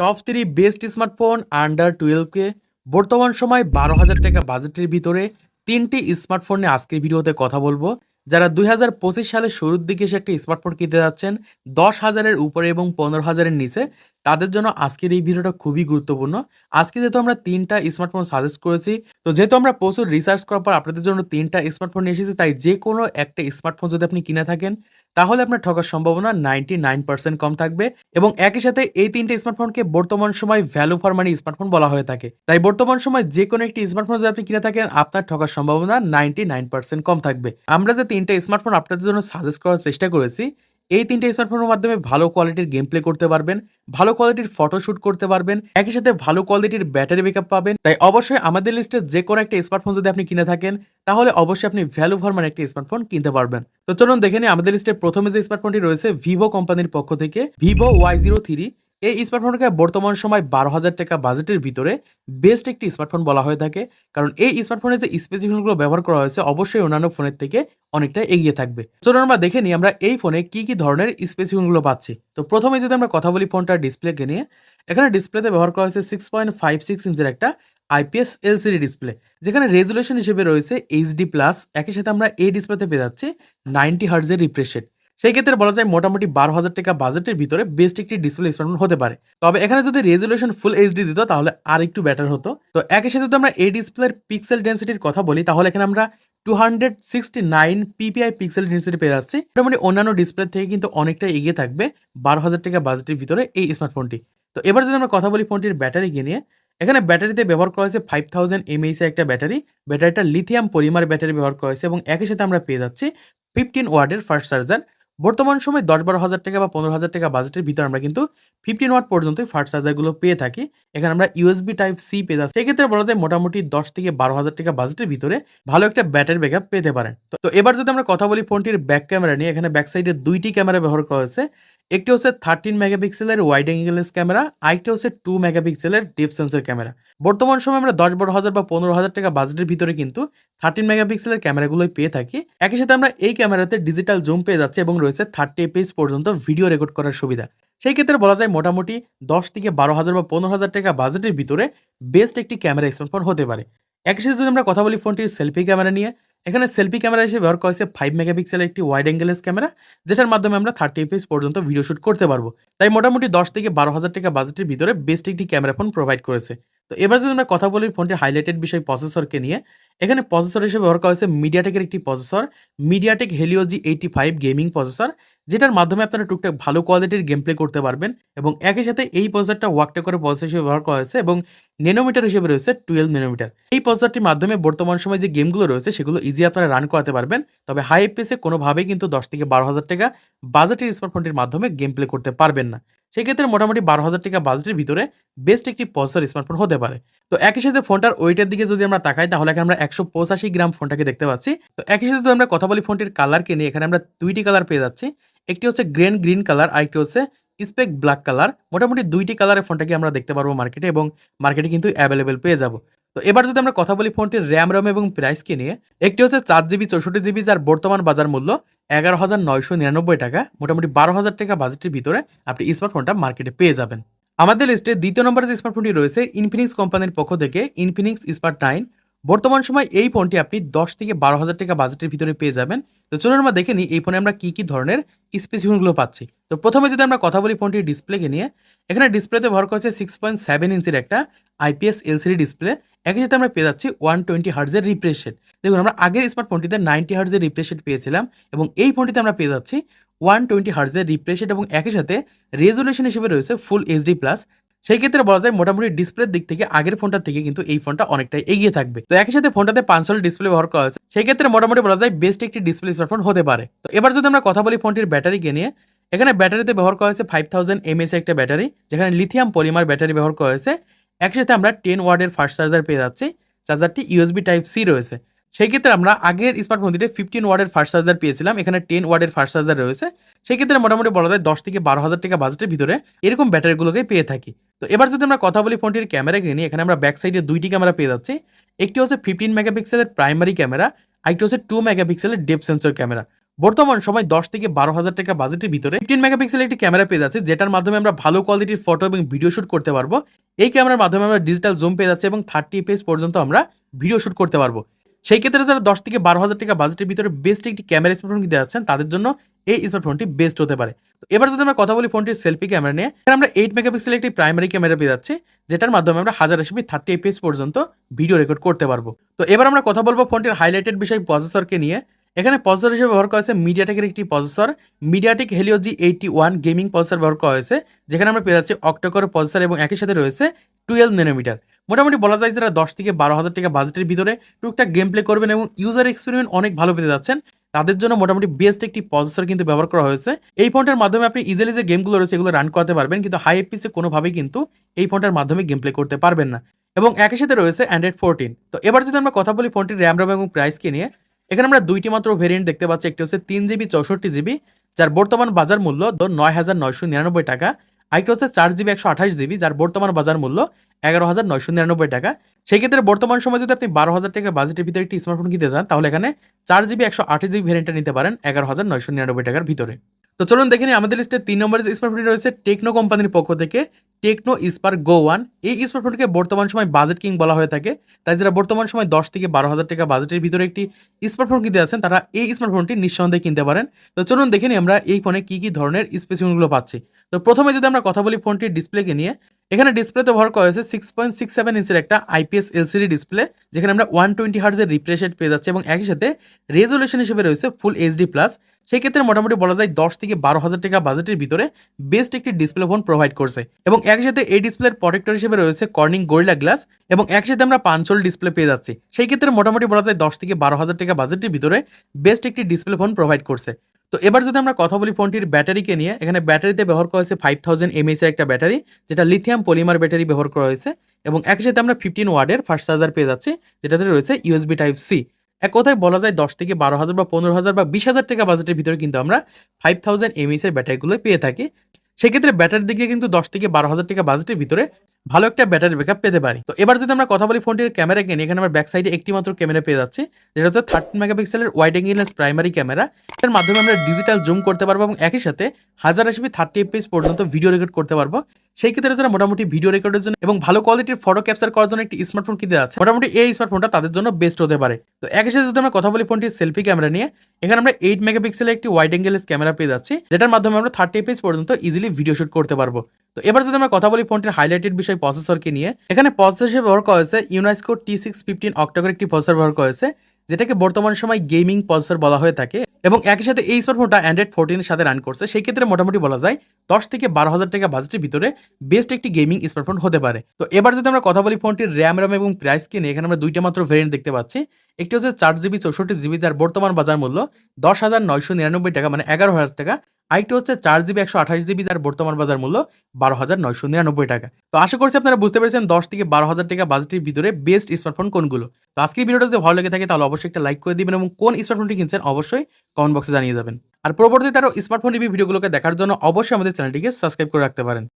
Top three best smartphone under টুয়েলভকে বর্তমান সময় বারো হাজার টাকা বাজেটের ভিতরে তিনটি স্মার্টফোন নিয়ে আজকের ভিডিওতে কথা বলব। যারা দুই হাজার পঁচিশ সালের শুরুর দিকে এসে একটা স্মার্টফোন কিনতে যাচ্ছেন, দশ হাজারের উপরে এবং পনেরো হাজারের নিচে, তাদের জন্য আজকের এই ভিডিওটা খুবই গুরুত্বপূর্ণ। আজকে যেহেতু আমরা তিনটা স্মার্টফোন সাজেস্ট করেছি, তো যেহেতু আমরা প্রচুর রিসার্চ করার পর আপনাদের জন্য তিনটা স্মার্টফোন নিয়ে এসেছি, তাই যে কোনো একটা স্মার্টফোন যদি আপনি কিনে থাকেন তাহলে আপনার ঠকার সম্ভাবনা নাইনটি নাইন পার্সেন্ট কম থাকবে এবং একই সাথে এই তিনটে স্মার্টফোনকে বর্তমান সময় ভ্যালু ফর মানি স্মার্টফোন বলা হয়ে থাকে। তাই বর্তমান সময় যে কোনো একটি স্মার্টফোন যদি আপনি কিনে থাকেন, আপনার ঠকার সম্ভাবনা নাইনটি নাইন পার্সেন্ট কম থাকবে। আমরা যে তিনটে স্মার্টফোন আপনাদের জন্য সাজেস্ট করার চেষ্টা করেছি এই তিনটে স্মার্টফোনের মাধ্যমে ভালো কোয়ালিটির গেম প্লে করতে পারবেন, ভালো কোয়ালিটির ফটোশুট করতে পারবেন, একই সাথে ভালো কোয়ালিটির ব্যাটারি ব্যাকআপ পাবেন। তাই অবশ্যই আমাদের লিস্টে যে কোনো একটা স্মার্টফোন যদি আপনি কিনে থাকেন, তাহলে অবশ্যই আপনি ভ্যালু ফর মানে একটি স্মার্টফোন কিনতে পারবেন। তো চলুন দেখে নিই আমাদের লিস্টে প্রথমে যে স্মার্টফোনটি রয়েছে ভিভো কোম্পানির পক্ষ থেকে ভিভো ওয়াই জিরো থ্রি এই স্মার্টফোনকে বর্তমান সময় বারো হাজার টাকা বাজেটের ভিতরে বেস্ট একটি স্মার্টফোন বলা হয়ে থাকে। কারণ এই স্মার্টফোনে যে স্পেসিফিকেশনগুলো ব্যবহার করা হয়েছে, অবশ্যই অন্যান্য ফোনের থেকে অনেকটা এগিয়ে থাকবে। চলুন আমরা দেখে নিই আমরা এই ফোনে কি কি ধরনের স্পেসিফিকেশনগুলো পাচ্ছি। তো প্রথমে যদি আমরা কথা বলি ফোনটার ডিসপ্লেকে নিয়ে, এখানে ডিসপ্লেতে ব্যবহার করা হয়েছে সিক্স পয়েন্ট ফাইভ সিক্স ইঞ্চের একটা আইপিএস এলসিডি ডিসপ্লে যেখানে রেজুলেশন হিসেবে রয়েছে এইচডি প্লাস একই সাথে আমরা এই ডিসপ্লেতে পেয়ে যাচ্ছি নাইনটি হার্জের রিফ্রেশ রেট সেই ক্ষেত্রে বলা যায় মোটামুটি বারো হাজার টাকা বাজেটের ভিতরে বেস্ট একটি ডিসপ্লে স্মার্টফোন হতে পারে। তবে এখানে যদি রেজুলেশন ফুল এইচডি দিত, তাহলে আর একটু বেটার হতো। তো একই সাথে যদি আমরা এই ডিসপ্লের পিক্সেল ডেন্সিটির কথা বলি, তাহলে এখানে আমরা two hundred sixty nine PPI pixel density পেয়ে যাচ্ছি। মোটামুটি অন্যান্য ডিসপ্লে থেকে কিন্তু অনেকটা এগিয়ে থাকবে বারো হাজার টাকা বাজেটের ভিতরে এই স্মার্টফোনটি তো এবার যদি আমরা কথা বলি ফোনটির ব্যাটারি নিয়ে, এখানে ব্যাটারিতে ব্যবহার করা হয়েছে ফাইভ থাউজেন্ড এমএইচ একটা ব্যাটারি ব্যাটারিটা লিথিয়াম পলিমার ব্যাটারি ব্যবহার করা হয়েছে এবং একই সাথে আমরা পেয়ে যাচ্ছি ফিফটিন ওয়ার্ডের ফার্স্ট চার্জার বর্তমান সময় দশ বারো হাজার টাকা বা পনেরো হাজার টাকা বাজেটের ভিতরে আমরা কিন্তু ফিফটিন ওয়াট পর্যন্ত ফার্স্ট চার্জারগুলো পেয়ে থাকি। এখানে আমরা ইউএসবি টাইপ সি পেয়ে যাচ্ছি। সেক্ষেত্রে বলা যায় মোটামুটি দশ থেকে বারো হাজার টাকা বাজেটের ভিতরে ভালো একটা ব্যাটারি ব্যাকআপ পেতে পারেন। তো- এবার যদি আমরা কথা বলি ফোনটির ব্যাক ক্যামেরা নিয়ে, এখানে ব্যাক সাইডে দুইটি ক্যামেরা ব্যবহার করা হয়েছে। একটি হচ্ছে থার্টিন মেগাপিক্সেলের ওয়াইড অ্যাঙ্গেলেস ক্যামেরা আরেকটি হচ্ছে টু মেগাপিক্সেলের ডিপ সেন্সর ক্যামেরা বর্তমান সময় আমরা দশ বারো হাজার বা পনেরো হাজার টাকা বাজেটের ভিতরে কিন্তু থার্টিন মেগাপিক্সেলের ক্যামেরাগুলোই পেয়ে থাকি। একই সাথে আমরা এই ক্যামেরাতে ডিজিটাল জুম পেয়ে যাচ্ছে এবং রয়েছে থার্টি এপিএস পর্যন্ত ভিডিও রেকর্ড করার সুবিধা। সেই ক্ষেত্রে বলা যায় মোটামুটি দশ থেকে বারো হাজার বা পনেরো হাজার টাকা বাজেটের ভিতরে বেস্ট একটি ক্যামেরা স্মার্টফোন হতে পারে। একই সাথে যদি আমরা কথা বলি ফোনটির সেলফি ক্যামেরা নিয়ে এখানে সেলফি ক্যামেরা হিসেবে ব্যবহার করা হয়েছে ফাইভ মেগাপিক্সেলের একটি ওয়াইড অ্যাঙ্গেলেস ক্যামেরা যেটার মাধ্যমে আমরা থার্টি এপিএস পর্যন্ত ভিডিও শ্যুট করতে পারব। তাই মোটামুটি দশ থেকে বারো হাজার টাকা বাজেটের ভিতরে বেস্ট একটি ক্যামেরা ফোন প্রোভাইড করেছে। তো এবার যদি আমরা কথা বলি ফোনটির হাইলাইটেড বিষয় প্রসেসরকে নিয়ে, এখানে প্রসেসর হিসেবে ব্যবহার করা হয়েছে মিডিয়াটেকের একটি processor MediaTek Helio G eighty five gaming processor যেটার মাধ্যমে আপনারা টুকটাক ভালো কোয়ালিটির গেম প্লে করতে পারবেন এবং একই সাথে এই প্রসেসরটা ওয়াকটা করে প্রসেসর হিসেবে ব্যবহার করা হয়েছে এবং নেনোমিটার হিসেবে রয়েছে টুয়েলভ নেনোমিটার এই প্রসেসরটির মাধ্যমে বর্তমান সময় যে গেমগুলো রয়েছে সেগুলো ইজি আপনারা রান করাতে পারবেন, তবে হাই এফপিএসে কোনোভাবেই কিন্তু দশ থেকে বারো হাজার টাকা বাজেটের স্মার্টফোনটির মাধ্যমে গেম প্লে করতে পারবেন না। সেক্ষেত্রে মোটামুটি বারো হাজার টাকা বাজেটের ভিতরে বেস্ট একটি প্রসেসর স্মার্টফোন হতে পারে। তো একই সাথে ফোনটার ওয়েটের দিকে যদি আমরা তাকাই, তাহলে এখানে আমরা একশো পঁচাশি গ্রাম ফোনটাকে দেখতে পাচ্ছি। তো একই সাথে আমরা কথা বলি ফোনটির কালারকে নিয়ে, এখানে আমরা দুইটি কালার পেয়ে যাচ্ছি। একটি হচ্ছে গ্রেন গ্রিন কালার আরেকটি হচ্ছে স্পেক ব্ল্যাক কালার মোটামুটি দুইটি কালারের ফোনটাকে আমরা দেখতে পারব মার্কেটে এবং মার্কেটে কিন্তু অ্যাভেলেবেল পেয়ে যাব। তো এবার যদি আমরা কথা বলি ফোনটির র্যাম রম এবং প্রাইসকে নিয়ে, একটি হচ্ছে চার জিবি চৌষট্টি জিবি যার বর্তমান বাজার মূল্য এগারো হাজার নয়শো নিরানব্বই টাকা, মোটামুটি বারো হাজার টাকা বাজেটের ভিতরে আপনি স্মার্টফোনটা মার্কেটে পেয়ে যাবেন। আমাদের লিস্টে দ্বিতীয় নম্বরে যে স্মার্টফোনটি রয়েছে ইনফিনিক্স কোম্পানির পক্ষ থেকে ইনফিনিক্স স্মার্ট নাইন বর্তমান সময় এই ফোনটি আপনি দশ থেকে বারো হাজার টাকা বাজেটের ভিতরে পেয়ে যাবেন। তো চলুন আমরা দেখে নিই এই ফোনে আমরা কি কি ধরনের স্পেসিফিকেশনগুলো পাচ্ছি। তো প্রথমে যদি আমরা কথা বলি ফোনটির ডিসপ্লেকে নিয়ে, এখানে ডিসপ্লেতে ব্যবহার করেছে সিক্স পয়েন্ট সেভেন ইঞ্চির একটা আইপিএস এলসিডি ডিসপ্লে একই সাথে আমরা পেয়ে যাচ্ছি ওয়ান টোয়েন্টি হার্জের রিফ্রেশ রেট দেখুন, আমরা আগের স্মার্টফোনটিতে নাইনটি হার্জের রিফ্রেশ রেট পেয়েছিলাম এবং এই ফোনটিতে আমরা পেয়ে যাচ্ছি ওয়ান টোয়েন্টি হার্জের রিফ্রেশ রেট এবং একই সাথে রেজুলেশন হিসেবে রয়েছে ফুল এইচডি প্লাস সেই ক্ষেত্রে বলা যায় মোটামুটি ডিসপ্লের দিক থেকে আগের ফোনটার থেকে কিন্তু এই ফোনটা অনেকটাই এগিয়ে থাকবে। তো একই সাথে ফোনটাতে পাঁচশোল ডিসপ্লে ব্যবহার করা হয়েছে। সেই ক্ষেত্রে মোটামুটি বলা যায় বেস্ট একটি ডিসপ্লে স্মার্টফোন হতে পারে। তো এবার যদি আমরা কথা বলি ফোনটির ব্যাটারিকে নিয়ে, এখানে ব্যাটারিতে ব্যবহার করা হয়েছে ফাইভ থাউজেন্ড এমএস একটা ব্যাটারি, যেখানে লিথিয়াম পলিমার ব্যাটারি ব্যবহার করা হয়েছে। একসাথে আমরা টেন ওয়ার্ডের ফার্স্ট চার্জার পেয়ে যাচ্ছি চার্জারটি ইউএসবি টাইপ সি রয়েছে। সেই ক্ষেত্রে আমরা আগের স্মার্টফোনটিতে ফিফটিন ওয়ার্ডের ফার্স্ট চার্জার পেয়েছিলাম, এখানে টেন ওয়ার্ডের ফার্স্ট চার্জার রয়েছে। সেই ক্ষেত্রে মোটামুটি বলা যায় দশ থেকে বারো হাজার টাকা বাজেটের ভিতরে এরকম ব্যাটারিগুলোকে পেয়ে থাকি। তো এবার যদি আমরা কথা বলি ফোনটির ক্যামেরা নিয়ে, এখানে আমরা ব্যাক সাইডে দুইটি ক্যামেরা পেয়ে যাচ্ছি। একটি হচ্ছে ফিফটিন মেগাপিক্সেলের প্রাইমারি ক্যামেরা আরেকটি হচ্ছে টু মেগাপিক্সেলের ডেপ সেন্সর ক্যামেরা বর্তমান সময় দশ থেকে বারো হাজার টাকা বাজেটের ভিতরে ফিফটিন মেগাপিক্সেল একটি ক্যামেরা পেয়ে যাচ্ছে, যেটার মাধ্যমে আমরা ভালো কোয়ালিটির ফটো এবং ভিডিও শুট করতে পারব। এই ক্যামেরার মাধ্যমে আমরা ডিজিটাল জুম পেয়ে যাচ্ছে এবং থার্টি এফএস পর্যন্ত আমরা ভিডিও শুট করতে পারব। সেই ক্ষেত্রে যারা দশ থেকে বারো হাজার টাকা বাজেটের ভিতরে বেস্ট একটি ক্যামেরা স্মার্টফোন কিনতে যাচ্ছেন, তাদের জন্য এই স্মার্টফোনটি বেস্ট হতে পারে। তো এবার যদি আমরা কথা বলি ফোনটির সেলফি ক্যামেরা নিয়ে আমরা এইট মেগাপিক্সেল একটি প্রাইমারি ক্যামেরা পেয়ে যাচ্ছি, যেটার মাধ্যমে আমরা হাজার এসবি থার্টি এফএস পর্যন্ত ভিডিও রেকর্ড করতে পারব। তো এবার আমরা কথা বলব ফোনটির হাইলাইটেড বিষয় প্রসেসরকে নিয়ে। এখানে প্রসেসর হিসেবে ব্যবহার করা হয়েছে মিডিয়াটেকের একটি processor MediaTek Helio G eighty one gaming processor ব্যবহার করা হয়েছে, যেখানে আমরা পেয়ে যাচ্ছি অক্টোকর প্রসেসর এবং একই সাথে রয়েছে টুয়েলভ নেনোমিটার মোটামুটি বলা যায় যারা দশ থেকে বারো হাজার টাকা বাজেটের ভিতরে টুকটাক গেম প্লে করবেন এবং ইউজার এক্সপেরিমেন্ট অনেক ভালো পেতে যাচ্ছেন। তাদের জন্য মোটামুটি বেস্ট একটি প্রসেসর কিন্তু ব্যবহার করা হয়েছে। এই ফোনটার মাধ্যমে আপনি ইজিলি যে গেমগুলো রয়েছে এগুলো রান করাতে পারবেন, কিন্তু হাই এফপিসে কোনোভাবেই কিন্তু এই ফোনটার মাধ্যমে গেম প্লে করতে পারবেন না। এবং একই সাথে রয়েছে অ্যান্ড্রয়েড ফোরটিন তো এবার যদি আমরা কথা বলি ফোনটির র্যাম র্যাম এবং প্রাইসকে নিয়ে এখানে আমরা দুইটি মাত্র ভেরিয়েন্ট দেখতে পাচ্ছি। একটি হচ্ছে তিন জিবি, চৌষট্টি জিবি, যার বর্তমান বাজার মূল্য নয় হাজার নয়শো নিরানব্বই টাকা। আরেকটা হচ্ছে চার জিবি, একশো আঠাশ জিবি, যার বর্তমান বাজার মূল্য এগারো হাজার নয়শো নিরানব্বই টাকা। সেই ক্ষেত্রে বর্তমান সময় যদি আপনি বারো হাজার টাকা বাজেটের ভিতরে একটি স্মার্টফোন কিনতে চান তাহলে এখানে চার জিবি, একশো আঠাশ জিবি ভেরিয়েন্টটা নিতে পারেন এগারো হাজার নয়শো নিরানব্বই টাকার ভিতরে। তো চলুন দেখে নিই, আমাদের লিস্টে তিন নম্বরের স্মার্টফোনটি রয়েছে টেকনো কোম্পানির পক্ষ থেকে টেকনো স্পার্ক গো ওয়ান এই স্মার্টফোনটিকে বর্তমান সময় বাজেট কিং বলা হয়ে থাকে। তাই যারা বর্তমান সময় দশ থেকে বারো হাজার টাকা বাজেটের ভিতরে একটি স্মার্টফোন কিনতে আছেন তারা এই স্মার্টফোনটি নিঃসন্দেহে কিনতে পারেন। তো চলুন দেখে নিই আমরা এই ফোনে কী কী ধরনের স্পেসিফিকগুলো পাচ্ছি। তো প্রথমে যদি আমরা কথা বলি ফোনটির ডিসপ্লেকে নিয়ে এখানে ডিসপ্লেতে ব্যবহার করা হয়েছে সিক্স পয়েন্ট সিক্স সেভেন ইঞ্চের একটা আইপিএস এলসিডি ডিসপ্লে যেখানে আমরা ওয়ান টোয়েন্টি হার্জের রিফ্রেশ রেট পেয়ে যাচ্ছে এবং একই সাথে রেজলিউশন হিসেবে রয়েছে ফুল এইচডি প্লাস সেই ক্ষেত্রে মোটামুটি বলা যায় দশ থেকে বারো হাজার টাকা বাজেটের ভিতরে বেস্ট একটি ডিসপ্লে ফোন প্রোভাইড করছে। এবং একই সাথে এই ডিসপ্লের প্রোটেক্টর হিসেবে রয়েছে কর্নিং গোরিলা গ্লাস এবং একসাথে আমরা পাঞ্চল ডিসপ্লে পেয়ে যাচ্ছি। সেই ক্ষেত্রে মোটামুটি বলা যায় দশ থেকে বারো হাজার টাকা বাজেটের ভিতরে বেস্ট একটি ডিসপ্লে ফোন প্রোভাইড করছে। তো এবার যদি আমরা কথা বলি ফোনটির ব্যাটারিকে নিয়ে, এখানে ব্যাটারিতে ব্যবহার করা হয়েছে ফাইভ থাউজেন্ড এর একটা ব্যাটারি, যেটা লিথিয়াম পলিমার ব্যাটারি ব্যবহার করা হয়েছে এবং একই সাথে আমরা ফিফটিন ওয়ার্ডের ফার্স্ট চার্জার পেয়ে যাচ্ছি, যেটাতে রয়েছে ইউএসবি টাইপ সি এক কথায় বলা যায় দশ থেকে বারো হাজার বা পনেরো হাজার বা বিশ হাজার টাকা বাজেটের ভিতরে কিন্তু আমরা ফাইভ থাউজেন্ড এমএস এর ব্যাটারিগুলো পেয়ে থাকি। সেক্ষেত্রে ব্যাটারির দিকে কিন্তু দশ থেকে বারো হাজার টাকা বাজেটের ভিতরে ভালো একটা ব্যাটারি ব্যাকআপ পেতে পারি। তো এবার যদি আমরা কথা বলি ফোনটির ক্যামেরা কিনে এখানে আমরা ব্যাক সাইডে একটি মাত্র ক্যামেরা পেয়ে যাচ্ছি, যেটা হচ্ছে থার্টিন মেগাপিক্সেলের ওয়াইড অ্যাঙ্গেলেস প্রাইমারি ক্যামেরা এর মাধ্যমে আমরা ডিজিটাল জুম করতে পারব এবং একই সাথে হাজার এসবি থার্টি এফপিএস পর্যন্ত ভিডিও রেকর্ড করতে পারব। সেই ক্ষেত্রে যারা মোটামুটি ভিডিও রেকর্ডের জন্য এবং ভালো কোয়ালিটির ফটো ক্যাপচার করার জন্য একটি স্মার্টফোন কিনতে আছে মোটামুটি এই স্মার্টফোনটা তাদের জন্য বেস্ট হতে পারে। তো একই সাথে যদি আমরা কথা বলি ফোনটির সেলফি ক্যামেরা নিয়ে, এখানে আমরা এইট মেগাপিক্সেলের একটি ওয়াইড অ্যাঙ্গেলেস ক্যামেরা পেয়ে যাচ্ছি, যেটার মাধ্যমে আমরা থার্টি এফপিএস পর্যন্ত ইজিলি ভিডিও শুট করতে পারব। তো এবার যদি আমরা কথা বলি ফোনটির হাইলাইটেড বিষয় প্রসেসরকে নিয়ে, এখানে প্রসেসর হিসেবে ব্যবহার করা হয়েছে ইউনাইস্কো টি সিক্স ফিফটিন অক্টোকর একটি প্রসেসর ব্যবহার করা হয়েছে, যেটাকে বর্তমান সময় গেমিং প্রসেসর বলা হয়ে থাকে এবং একই সাথে এই স্মার্টফোনটা অ্যান্ড্রয়েড ফোরটিনের সাথে রান করছে। সেই ক্ষেত্রে মোটামুটি বলা যায় দশ থেকে বারো হাজার টাকা বাজেটের ভিতরে বেস্ট একটি গেমিং স্মার্টফোন হতে পারে। তো এবার যদি আমরা কথা বলি ফোনটির র্যাম র্যাম এবং প্রাইস কিনে এখানে আমরা দুইটা মাত্র ভেরিয়েন্ট দেখতে পাচ্ছি। একটি হচ্ছে চার জিবি চৌষট্টি জিবি যার বর্তমান বাজার মূল্য দশ হাজার নয়শো নিরানব্বই টাকা মানে এগারো হাজার টাকা। আরেকটি হচ্ছে চার জিবি একশো আঠাশ জিবি, যার বর্তমান বাজার মূল্য বারো হাজার নয়শো নিরানব্বই টাকা। তো আশা করছি আপনারা বুঝতে পেরেছেন দশ থেকে বারো হাজার টাকা বাজেটের ভিতরে বেস্ট স্মার্টফোন কোনগুলো। তো আজকে ভিডিওটা যদি ভালো লেগে থাকে, তাহলে অবশ্যই একটা লাইক করে দিবেন এবং কোন স্মার্টফোনটি কিনছেন অবশ্যই কমেন্ট বক্সে জানিয়ে যাবেন। আর পরবর্তীতে আরও স্মার্টফোন রিভিউ ভিডিওগুলোকে দেখার জন্য অবশ্যই আমাদের চ্যানেলটিকে সাবস্ক্রাইব করে রাখতে পারেন।